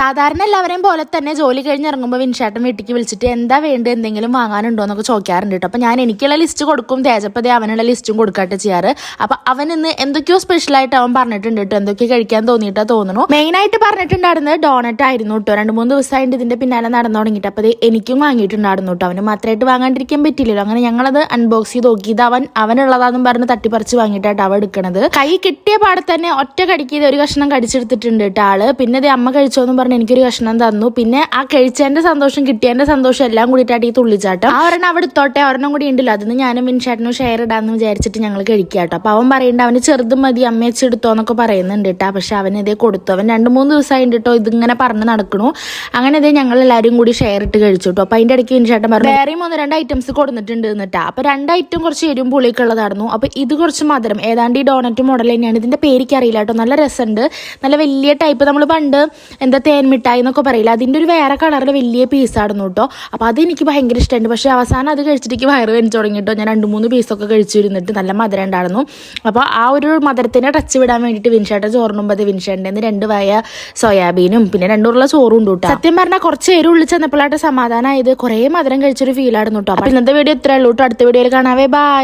സാധാരണ എല്ലാവരെയും പോലെ തന്നെ ജോലി കഴിഞ്ഞിറങ്ങുമ്പോൾ വിൻഷാട്ടൻ വീട്ടിലേക്ക് വിളിച്ചിട്ട് എന്താ വേണ്ടത് എന്തെങ്കിലും വാങ്ങാനുണ്ടോ എന്നൊക്കെ ചോദിക്കാറുണ്ട് കേട്ടോ. അപ്പോൾ ഞാൻ എനിക്കുള്ള ലിസ്റ്റ് കൊടുക്കും തേജപ്പതേ അവനുള്ള ലിസ്റ്റും കൊടുക്കട്ടെ ചെയ്യാറ്. അപ്പോൾ അവൻ ഇന്ന് എന്തൊക്കെയോ സ്പെഷ്യലായിട്ട് അവൻ പറഞ്ഞിട്ടുണ്ട് കേട്ടോ. എന്തൊക്കെ കഴിക്കാൻ തോന്നിയിട്ടാ തോന്നുന്നു. മെയിനായിട്ട് പറഞ്ഞിട്ടുണ്ടായിരുന്നത് ഡോണറ്റ് ആയിരുന്നു കേട്ടോ. രണ്ട് മൂന്ന് ദിവസമായിട്ട് ഇതിന്റെ പിന്നാലെ നടന്നു തുടങ്ങിയിട്ട്. അപ്പോൾ അത് എനിക്കും വാങ്ങിയിട്ടുണ്ടായിരുന്നു കേട്ടോ. അവന് മാത്രമായിട്ട് വാങ്ങാണ്ടിരിക്കാൻ പറ്റില്ലല്ലോ അങ്ങനെ ഞങ്ങളത് അൺബോക്സ് ചെയ്ത് നോക്കി. ഇത് അവൻ അവനുള്ളതാന്നും പറഞ്ഞ് തട്ടിപ്പറിച്ച് വാങ്ങിയിട്ടാണ് അവ എടുക്കണത്. കൈ കിട്ടിയ പാടെ തന്നെ ഒറ്റ കടിക്കിയത് ഒരു കഷ്ണം കടിച്ചെടുത്തിട്ടുണ്ട് കേട്ടോ ആൾ. പിന്നെ ഇത് അമ്മ കഴിച്ചോന്നും പറഞ്ഞ് എനിക്കൊരു കഷ്ണം തന്നു. പിന്നെ ആ കഴിച്ചതിന്റെ സന്തോഷം കിട്ടിയതിന്റെ സന്തോഷം എല്ലാം കൂടിയിട്ടാണ് ഈ തുള്ളിച്ചാട്ടം. ആ ഒരെണ്ണം അവിടെ ഇത്തോട്ടെ ഒരെണ്ണം കൂടി ഉണ്ടല്ലോ. അതിന് ഞാനും വിൻഷാട്ടിനും ഷെയർ ഇടാന്ന് വിചാരിച്ചിട്ട് ഞങ്ങൾ കഴിക്കാട്ടോ കേട്ടോ അപ്പൊ അവൻ പറയുന്നുണ്ട് അവന് ചെറുത് മതി അമ്മയച്ച് എടുത്തോന്നൊക്കെ പറയുന്നുണ്ട് കേട്ടോ പക്ഷെ അവൻ ഇതേ കൊടുത്തു. അവൻ രണ്ട് മൂന്ന് ദിവസം കേട്ടോ ഇതിങ്ങനെ പറഞ്ഞ് നടക്കണു. അങ്ങനെ ഇതേ ഞങ്ങൾ എല്ലാവരും കൂടി ഷെയർ ഇട്ട് കഴിച്ചു കേട്ടോ അപ്പൊ അതിന്റെ ഇടയ്ക്ക് വിൻഷാട്ടൻ പറഞ്ഞു വേറെയും ഒന്ന് രണ്ട് ഐറ്റംസ് കൊടുത്തിട്ടുണ്ട് എന്നിട്ടാ അപ്പൊ രണ്ട് ഐറ്റം കുറച്ച് എരിവും പുളിയൊക്കെ ഉള്ളതായിരുന്നു. അപ്പൊ ഇത് കുറച്ച് മധുരം. ഏതാണ്ട് ഈ ഡോണറ്റ് മോഡൽ തന്നെയാണ്. ഇതിന്റെ പേരിക്ക് അറിയില്ല കേട്ടോ നല്ല രസമുണ്ട് നല്ല വലിയ ടൈപ്പ്. നമ്മൾ പണ്ട് എന്താ മിഠായി എന്നൊക്കെ പറയില്ല? അതിന്റെ ഒരു വേറെ കളറിൽ വലിയ പീസായിരുന്നു കേട്ടോ. അപ്പോൾ അതെനിക്ക് ഭയങ്കര ഇഷ്ടമുണ്ട് പക്ഷേ അവസാനം അത് കഴിച്ചിട്ട് എനിക്ക് വയറ് തുടങ്ങി തുടങ്ങിട്ടോ. ഞാൻ രണ്ട് മൂന്ന് പീസൊക്കെ കഴിച്ചിരുന്നിട്ട് നല്ല മധുരം ഉണ്ടായിരുന്നു. അപ്പോൾ ആ ഒരു മധുരത്തിനെ ടച്ച് വിടാൻ വേണ്ടിയിട്ട് വിൻഷേട്ട ചോറിനുമ്പോൾ അത് വിൻഷേട്ടന്റെ രണ്ട് വയ സോയാബീനും പിന്നെ രണ്ടുള്ള ചോറും ഉണ്ട് കേട്ടോ. സത്യം പറഞ്ഞാൽ കുറച്ച് പേര് ഉള്ളിൽ ചെന്നപ്പോഴായിട്ട് സമാധാനമായത് കുറേ മധുരം കഴിച്ചൊരു ഫീലായിരുന്നു കേട്ടോ. അപ്പോൾ ഇന്നത്തെ വീഡിയോ ഇത്രയേ ഉള്ളൂ കേട്ടോ. അടുത്ത വീഡിയോയിൽ കാണാവേ. ബൈ